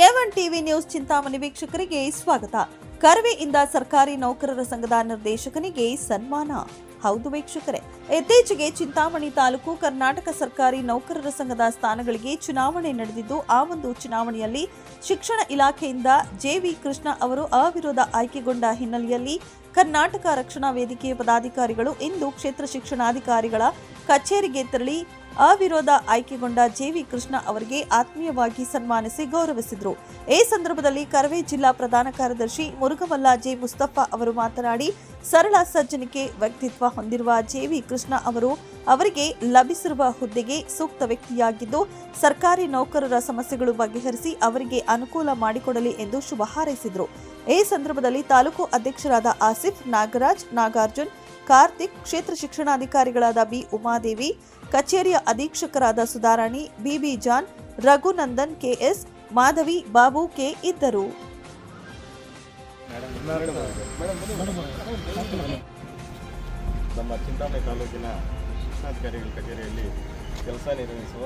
ಎವನ್ TV news Chintamani ವೀಕ್ಷಕರಿಗೆ ಸ್ವಾಗತ. ಕರ್ವೆಯಿಂದ ಸರ್ಕಾರಿ ನೌಕರರ ಸಂಘದ ನಿರ್ದೇಶಕನಿಗೆ ಸನ್ಮಾನ. ಹೌದು ವೀಕ್ಷಕರೇ, ಇತ್ತೀಚೆಗೆ ಚಿಂತಾಮಣಿ ತಾಲೂಕು ಕರ್ನಾಟಕ ಸರ್ಕಾರಿ ನೌಕರರ ಸಂಘದ ಸ್ಥಾನಗಳಿಗೆ ಚುನಾವಣೆ ನಡೆದಿದ್ದು, ಆ ಒಂದು ಚುನಾವಣೆಯಲ್ಲಿ ಶಿಕ್ಷಣ ಇಲಾಖೆಯಿಂದ ಜೆವಿ ಕೃಷ್ಣ ಅವರು ಅವಿರೋಧ ಆಯ್ಕೆಗೊಂಡ ಹಿನ್ನೆಲೆಯಲ್ಲಿ ಕರ್ನಾಟಕ ರಕ್ಷಣಾ ವೇದಿಕೆಯ ಪದಾಧಿಕಾರಿಗಳು ಇಂದು ಕ್ಷೇತ್ರ ಶಿಕ್ಷಣಾಧಿಕಾರಿಗಳ ಕಚೇರಿಗೆ ತೆರಳಿ ಅವಿರೋಧ ಆಯ್ಕೆಗೊಂಡ ಜೆವಿ ಕೃಷ್ಣ ಅವರಿಗೆ ಆತ್ಮೀಯವಾಗಿ ಸನ್ಮಾನಿಸಿ ಗೌರವಿಸಿದರು. ಈ ಸಂದರ್ಭದಲ್ಲಿ ಕರವೇ ಜಿಲ್ಲಾ ಪ್ರಧಾನ ಕಾರ್ಯದರ್ಶಿ ಮುರುಗಮಲ್ಲ ಜೆ ಮುಸ್ತಫಾ ಅವರು ಮಾತನಾಡಿ, ಸರಳ ಸಜ್ಜನಿಕೆ ವ್ಯಕ್ತಿತ್ವ ಹೊಂದಿರುವ ಜೆವಿ ಕೃಷ್ಣ ಅವರು ಅವರಿಗೆ ಲಭಿಸಿರುವ ಹುದ್ದೆಗೆ ಸೂಕ್ತ ವ್ಯಕ್ತಿಯಾಗಿದ್ದು, ಸರ್ಕಾರಿ ನೌಕರರ ಸಮಸ್ಯೆಗಳು ಬಗೆಹರಿಸಿ ಅವರಿಗೆ ಅನುಕೂಲ ಮಾಡಿಕೊಡಲಿ ಎಂದು ಶುಭ ಹಾರೈಸಿದರು. ಈ ಸಂದರ್ಭದಲ್ಲಿ ತಾಲೂಕು ಅಧ್ಯಕ್ಷರಾದ ಆಸಿಫ್ ನಾಗರಾಜ್, ನಾಗಾರ್ಜುನ್ ಕಾರ್ತಿಕ್, ಕ್ಷೇತ್ರ ಶಿಕ್ಷಣಾಧಿಕಾರಿಗಳಾದ ಬಿ. ಉಮಾದೇವಿ, ಕಚೇರಿಯ ಅಧೀಕ್ಷಕರಾದ Sudharani, Bibi John, Raghunandan, KS Madhavi, Babu K ಇದ್ದರು. ನಮ್ಮ ಚಿಂತಾಮಣಿ ತಾಲೂಕಿನ ಶಿಕ್ಷಣಾಧಿಕಾರಿಗಳ ಕಚೇರಿಯಲ್ಲಿ ಕೆಲಸ ನಿರ್ವಹಿಸುವ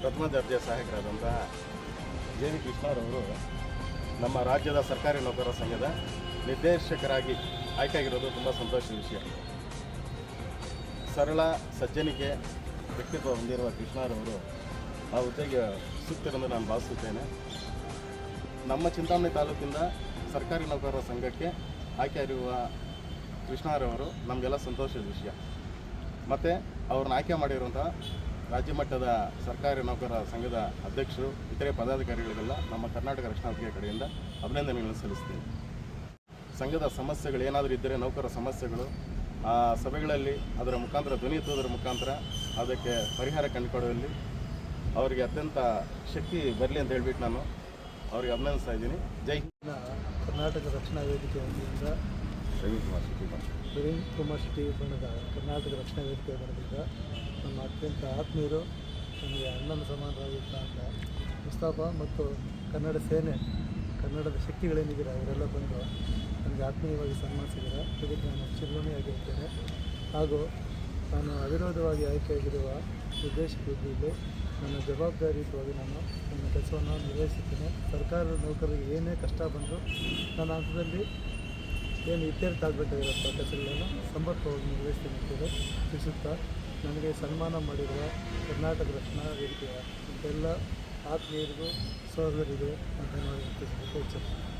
ಪ್ರಥಮ ದರ್ಜೆ ಸಹಾಯಕರಾದಂತಹ ಜೆ ವಿ ಕೃಷ್ಣರವರು ನಮ್ಮ ರಾಜ್ಯದ ಸರ್ಕಾರಿ ನೌಕರರ ಸಂಘದ ನಿರ್ದೇಶಕರಾಗಿ ಆಯ್ಕೆಯಾಗಿರೋದು ತುಂಬ ಸಂತೋಷದ ವಿಷಯ. ಸರಳ, ಸಜ್ಜನಿಕೆ ವ್ಯಕ್ತಿತ್ವ ಹೊಂದಿರುವ ಕೃಷ್ಣರವರು ಆ ಹುದ್ದೆಗೆ ಸೂಕ್ತರೆಂದು ನಾನು ಭಾವಿಸುತ್ತೇನೆ. ನಮ್ಮ ಚಿಂತಾಮಣಿ ತಾಲೂಕಿಂದ ಸರ್ಕಾರಿ ನೌಕರರ ಸಂಘಕ್ಕೆ ಆಯ್ಕೆಯಾಗಿರುವ ಕೃಷ್ಣರವರು ನಮಗೆಲ್ಲ ಸಂತೋಷದ ವಿಷಯ. ಮತ್ತು ಅವ್ರನ್ನ ಆಯ್ಕೆ ಮಾಡಿರುವಂಥ ರಾಜ್ಯ ಮಟ್ಟದ ಸರ್ಕಾರಿ ನೌಕರರ ಸಂಘದ ಅಧ್ಯಕ್ಷರು, ಇತರೆ ಪದಾಧಿಕಾರಿಗಳಿಗೆಲ್ಲ ನಮ್ಮ ಕರ್ನಾಟಕ ರಕ್ಷಣಾ ಕಡೆಯಿಂದ ಅಭಿನಂದನೆಗಳನ್ನು ಸಲ್ಲಿಸ್ತೀನಿ ಸಂಘದ ಸಮಸ್ಯೆಗಳು ಏನಾದರೂ ಇದ್ದರೆ ನೌಕರ ಸಮಸ್ಯೆಗಳು ಆ ಸಭೆಗಳಲ್ಲಿ ಅದರ ಮುಖಾಂತರ ಧ್ವನಿ ಎತ್ತುವುದರ ಮುಖಾಂತರ ಅದಕ್ಕೆ ಪರಿಹಾರ ಕಂಡುಕೊಳ್ಳುವಲ್ಲಿ ಅವರಿಗೆ ಅತ್ಯಂತ ಶಕ್ತಿ ಬರಲಿ ಅಂತ ಹೇಳ್ಬಿಟ್ಟು ನಾನು ಅವರಿಗೆ ಅಭಿನಂದಿಸ್ತಾ ಇದ್ದೀನಿ. ಜೈ ಕರ್ನಾಟಕ ರಕ್ಷಣಾ ವೇದಿಕೆ ವತಿಯಿಂದ ಪ್ರವೀಣ್ ಕುಮಾರ್ ಶೆಟ್ಟಿ ಬಣ್ಣದ ಕರ್ನಾಟಕ ರಕ್ಷಣಾ ವೇದಿಕೆ ಬಣ್ಣದಿಂದ ನಮ್ಮ ಅತ್ಯಂತ ಆತ್ಮೀಯರು ನನಗೆ ಅಣ್ಣನ ಸಮಾನರಾಗಿರ್ತಕ್ಕಂಥ ಮುಸ್ತಾಫ ಮತ್ತು ಕನ್ನಡ ಸೇನೆ ಕನ್ನಡದ ಶಕ್ತಿಗಳೇನಿದ್ದೀರ? ಅವರೆಲ್ಲ ಬಂದು ನನಗೆ ಆತ್ಮೀಯವಾಗಿ ಸನ್ಮಾನಿಸಿದ್ದಾರೆ ಇದಕ್ಕೆ ನಾನು ಚಿರಋಣಿಯಾಗಿರುತ್ತೇನೆ ಹಾಗೂ ನಾನು ಅವಿರೋಧವಾಗಿ ಆಯ್ಕೆಯಾಗಿರುವ ಹುದ್ದೆಯಲ್ಲಿ ನನ್ನ ಜವಾಬ್ದಾರಿಯುತವಾಗಿ ನಾನು ನನ್ನ ಕೆಲಸವನ್ನು ನಿರ್ವಹಿಸುತ್ತೇನೆ. ಸರ್ಕಾರದ ನೌಕರರಿಗೆ ಏನೇ ಕಷ್ಟ ಬಂದರೂ ನನ್ನ ಹಂತದಲ್ಲಿ ಏನು ಇತ್ಯರ್ಥ ಆಗಬೇಕಾಗಿರುವಂಥ ಕೆಲಸಗಳನ್ನು ಸಮರ್ಪಕವಾಗಿ ನಿರ್ವಹಿಸ್ತೀನಿ ಅಂತೇಳಿ ತಿಳಿಸುತ್ತಾ ನನಗೆ ಸನ್ಮಾನ ಮಾಡಿರುವ ಕರ್ನಾಟಕ ರಕ್ಷಣಾ ವೇದಿಕೆಯ ಎಲ್ಲ ಆತ್ಮೀಯರಿಗೂ, ಸಹೋದರಿಗೂ ಧನ್ಯವಾದ ತಿಳಿಸಬೇಕು.